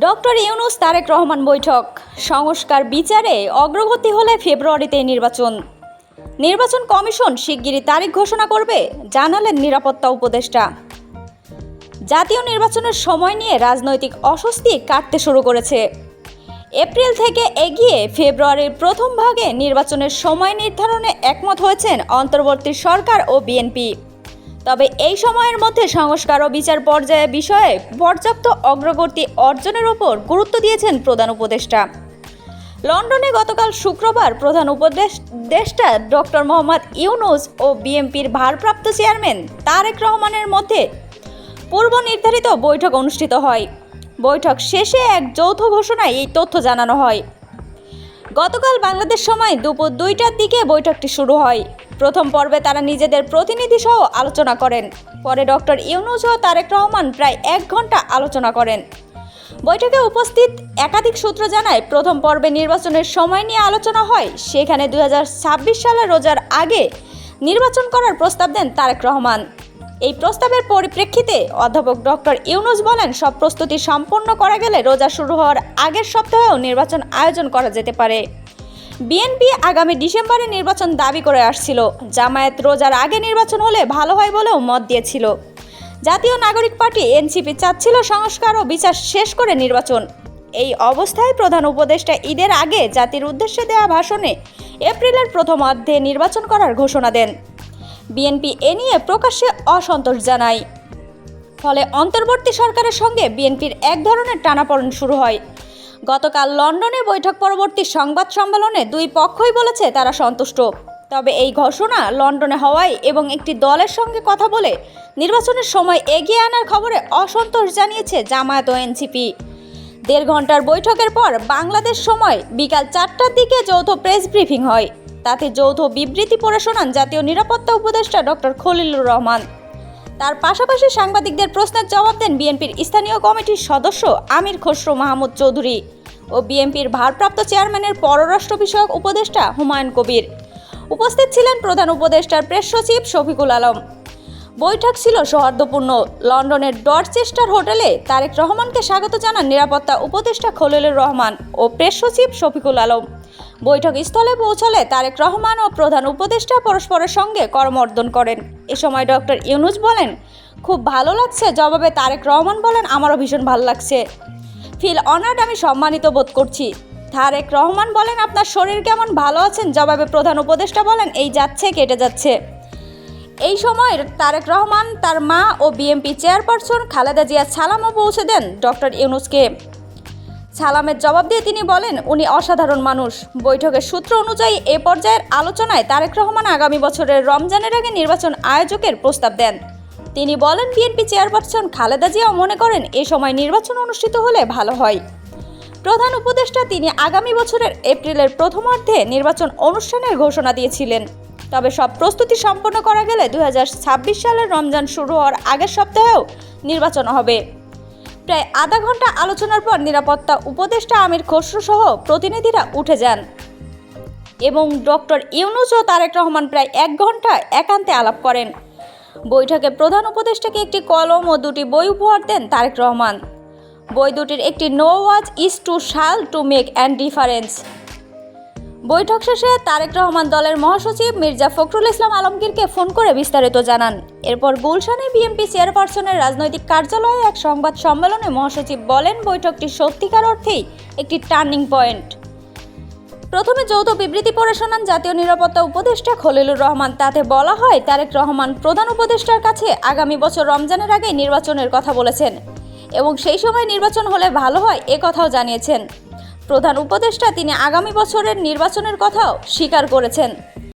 Doctor Yunus Tarique Rahman বৈঠক। সংস্কার বিচারে অগ্রগতি হলে ফেব্রুয়ারিতে নির্বাচন। নির্বাচন কমিশন শিগগিরই তারিখ ঘোষণা করবে, জানালেন নিরাপত্তা উপদেষ্টা। জাতীয় নির্বাচনের সময় নিয়ে রাজনৈতিক অস্বস্তি কাটতে শুরু করেছে। এপ্রিল থেকে এগিয়ে ফেব্রুয়ারির প্রথম ভাগে নির্বাচনের সময় নির্ধারণে একমত হয়েছেন অন্তর্বর্তী সরকার ও বিএনপি। তবে এই সময়ের মধ্যে সংস্কার ও বিচার পর্যায়ে বিষয়ে পর্যাপ্ত অগ্রগতি অর্জনের ওপর গুরুত্ব দিয়েছেন প্রধান উপদেষ্টা। লন্ডনে গতকাল শুক্রবার প্রধান উপদেষ্টা ডক্টর মোহাম্মদ ইউনুস ও বিএনপির ভারপ্রাপ্ত চেয়ারম্যান তারেক রহমানের মধ্যে পূর্ব নির্ধারিত বৈঠক অনুষ্ঠিত হয়। বৈঠক শেষে এক যৌথ ঘোষণায় এই তথ্য জানানো হয়। গতকাল বাংলাদেশ সময় দুপুর দুইটার দিকে বৈঠকটি শুরু হয়। প্রথম পর্বে তারা নিজেদের প্রতিনিধি সহ আলোচনা করেন। পরে ডক্টর ইউনুস ও তারেক রহমান প্রায় এক ঘণ্টা আলোচনা করেন। বৈঠকে উপস্থিত একাধিক সূত্র জানায়, প্রথম পর্বে নির্বাচনের সময় নিয়ে আলোচনা হয়। সেখানে দুই সালের রোজার আগে নির্বাচন করার প্রস্তাব দেন তারেক রহমান। এই প্রস্তাবের পরিপ্রেক্ষিতে অধ্যাপক ডক্টর ইউনুস বলেন, সব প্রস্তুতি সম্পন্ন করা গেলে রোজা শুরু হওয়ার আগের সপ্তাহেও নির্বাচন আয়োজন করা যেতে পারে। বিএনপি আগামী ডিসেম্বরে নির্বাচন দাবি করে আসছিল। জামায়াত রোজার আগে নির্বাচন হলে ভালো হয় বলেও মত দিয়েছিল। জাতীয় নাগরিক পার্টি এনসিপি চাচ্ছিল সংস্কার ও বিচার শেষ করে নির্বাচন। এই অবস্থায় প্রধান উপদেষ্টা ঈদের আগে জাতির উদ্দেশ্যে দেওয়া ভাষণে এপ্রিলের প্রথমার্ধে নির্বাচন করার ঘোষণা দেন। বিএনপি এ নিয়ে প্রকাশ্যে অসন্তোষ জানায়। ফলে অন্তর্বর্তী সরকারের সঙ্গে বিএনপির এক ধরনের টানাপড়েন শুরু হয়। গতকাল লন্ডনে বৈঠক পরবর্তী সংবাদ সম্মেলনে দুই পক্ষই বলেছে তারা সন্তুষ্ট। তবে এই ঘোষণা লন্ডনে হওয়ায় এবং একটি দলের সঙ্গে কথা বলে নির্বাচনের সময় এগিয়ে আনার খবরে অসন্তোষ জানিয়েছে জামায়াত ও এনসিপি। দেড় ঘণ্টার বৈঠকের পর বাংলাদেশ সময় বিকাল চারটার দিকে যৌথ প্রেস ব্রিফিং হয়। তাতে যৌথ বিবৃতি পড়ে শোনান জাতীয় নিরাপত্তা উপদেষ্টা ডক্টর খলিলুর রহমান। তার পাশাপাশি সাংবাদিকদের প্রশ্নের জবাব দেন বিএনপির স্থানীয় কমিটির সদস্য আমির খসরু মাহমুদ চৌধুরী ও বিএনপির ভারপ্রাপ্ত চেয়ারম্যানের পররাষ্ট্র বিষয়ক উপদেষ্টা হুমায়ুন কবির। উপস্থিত ছিলেন প্রধান উপদেষ্টার প্রেস সচিব শফিকুল আলম। বৈঠক ছিল সৌহার্দ্যপূর্ণ। লন্ডনের ডরচেস্টার হোটেলে তারেক রহমানকে স্বাগত জানান নিরাপত্তা উপদেষ্টা খলিলুর রহমান ও প্রেস সচিব শফিকুল আলম। বৈঠক স্থলে পৌঁছলে তারেক রহমান ও প্রধান উপদেষ্টা পরস্পরের সঙ্গে করমর্দন করেন। এ সময় ডক্টর ইউনুস বলেন, খুব ভালো লাগছে। জবাবে তারেক রহমান বলেন, আমারও ভীষণ ভালো লাগছে। ফিল অনার্ড আমি সম্মানিত বোধ করছি। তারেক রহমান বলেন, আপনার শরীর কেমন? ভালো আছেন? জবাবে প্রধান উপদেষ্টা বলেন, এই যাচ্ছে, কেটে যাচ্ছে। এই সময় তারেক রহমান, তার মা ও বিএমপি চেয়ারপারসন খালেদা জিয়া সালামও পৌঁছে দেন ডক্টর ইউনুসকে। সালামের জবাব দিয়ে তিনি বলেন, উনি অসাধারণ মানুষ। বৈঠকের সূত্র অনুযায়ী এ পর্যায়ের আলোচনায় তারেক রহমান আগামী বছরের রমজানের আগে নির্বাচন আয়োজকের প্রস্তাব দেন। তিনি বলেন, বিএনপি চেয়ারপারসন খালেদা জিয়াও মনে করেন, এ সময় নির্বাচন অনুষ্ঠিত হলে ভালো হয়। প্রধান উপদেষ্টা তিনি আগামী বছরের এপ্রিলের প্রথমার্ধে নির্বাচন অনুষ্ঠানের ঘোষণা দিয়েছিলেন। তবে সব প্রস্তুতি সম্পন্ন করা গেলে দু হাজার ছাব্বিশ সালের রমজান শুরু হওয়ার আগের সপ্তাহেও নির্বাচন হবে। প্রায় আধা ঘণ্টা আলোচনার পর নিরাপত্তা উপদেষ্টা আমির খসরু সহ প্রতিনিধিরা উঠে যান। এবং ডক্টর ইউনুস ও তারেক রহমান প্রায় এক ঘণ্টা একান্তে আলাপ করেন। বৈঠকে প্রধান উপদেষ্টাকে একটি কলম ও দুটি বই উপহার দেন তারেক রহমান। বই দুটির একটি no was is to shall to make and difference. বৈঠক শেষে তারেক রহমান দলের মহাসচিব মির্জা ফখরুল ইসলাম আলমগীরকে ফোন করে বিস্তারিত জানান। এরপর গুলশানে বিএনপি চেয়ারপারসনের রাজনৈতিক কার্যালয়ে এক সংবাদ সম্মেলনে মহাসচিব বলেন, বৈঠকটি সত্যিকার অর্থেই একটি টার্নিং পয়েন্ট। প্রথমে যৌথ বিবৃতি পড়ে শোনান জাতীয় নিরাপত্তা উপদেষ্টা খলিলুর রহমান। তাতে বলা হয়, তারেক রহমান প্রধান উপদেষ্টার কাছে আগামী বছর রমজানের আগে নির্বাচনের কথা বলেছেন এবং সেই সময় নির্বাচন হলে ভালো হয় এ কথাও জানিয়েছেন। প্রধান উপদেষ্টা তিনি আগামী বছরের নির্বাচনের কথাও স্বীকার করেছেন।